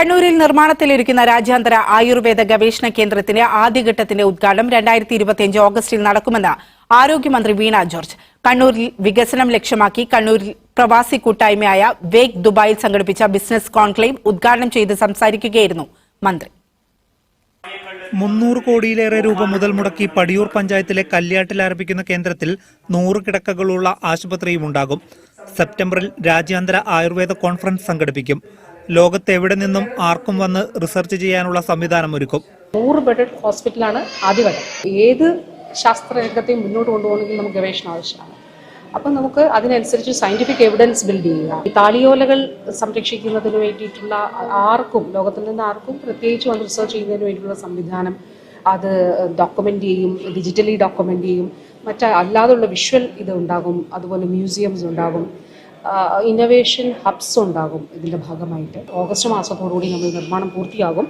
കണ്ണൂരിൽ നിർമ്മാണത്തിലിരിക്കുന്ന രാജ്യാന്തര ആയുർവേദ ഗവേഷണ കേന്ദ്രത്തിന്റെ ആദ്യഘട്ടത്തിന്റെ ഉദ്ഘാടനം രണ്ടായിരത്തി ഇരുപത്തിയഞ്ച് ഓഗസ്റ്റിൽ നടക്കുമെന്ന് ആരോഗ്യമന്ത്രി വീണ ജോർജ്. കണ്ണൂരിൽ വികസനം ലക്ഷ്യമാക്കി കണ്ണൂരിൽ പ്രവാസി കൂട്ടായ്മയായ വേഗ് ദുബായിൽ സംഘടിപ്പിച്ച ബിസിനസ് കോൺക്ലേവ് ഉദ്ഘാടനം ചെയ്ത് സംസാരിക്കുകയായിരുന്നു മന്ത്രി. മുന്നൂറ് കോടിയിലേറെ രൂപ മുതൽ മുടക്കി പടിയൂർ പഞ്ചായത്തിലെ കല്യാട്ടിൽ ആരംഭിക്കുന്ന കേന്ദ്രത്തിൽ നൂറ് കിടക്കകളുള്ള ആശുപത്രിയും ഉണ്ടാകും. സെപ്റ്റംബറിൽ രാജ്യാന്തര ആയുർവേദ കോൺഫറൻസ് സംഘടിപ്പിക്കും. ലോകത്ത് എവിടെ നിന്നും ആർക്കും വന്ന് റിസർച്ച് ചെയ്യാനുള്ള സംവിധാനം ഒരുക്കും. നൂറ് ബെഡ് ഹോസ്പിറ്റലാണ് ആദ്യഘട്ടം ഏത് ശാസ്ത്രരംഗത്തെയും മുന്നോട്ട് കൊണ്ടുപോകണമെങ്കിൽ നമുക്ക് ഗവേഷണം ആവശ്യമാണ്. അപ്പം നമുക്ക് അതിനനുസരിച്ച് സയന്റിഫിക് എവിഡൻസ് ബിൽഡ് ചെയ്യുക. ഈ താളിയോലകൾ സംരക്ഷിക്കുന്നതിന് വേണ്ടിയിട്ടുള്ള ആർക്കും ലോകത്തിൽ നിന്ന് ആർക്കും പ്രത്യേകിച്ച് വന്ന് റിസർച്ച് ചെയ്യുന്നതിന് വേണ്ടിയിട്ടുള്ള സംവിധാനം. അത് ഡോക്യുമെന്റ് ചെയ്യും ഡിജിറ്റലി ഡോക്യുമെന്റ് ചെയ്യും. മറ്റ് അല്ലാതുള്ള വിഷ്വൽ ഇത് ഉണ്ടാകും അതുപോലെ മ്യൂസിയംസ് ഉണ്ടാകും. ഇന്നൊവേഷൻ ഹബ്സ് ഉണ്ടാകും ഇതിന്റെ ഭാഗമായിട്ട്. ഓഗസ്റ്റ് മാസത്തോടുകൂടി നമ്മൾ നിർമ്മാണം പൂർത്തിയാകും.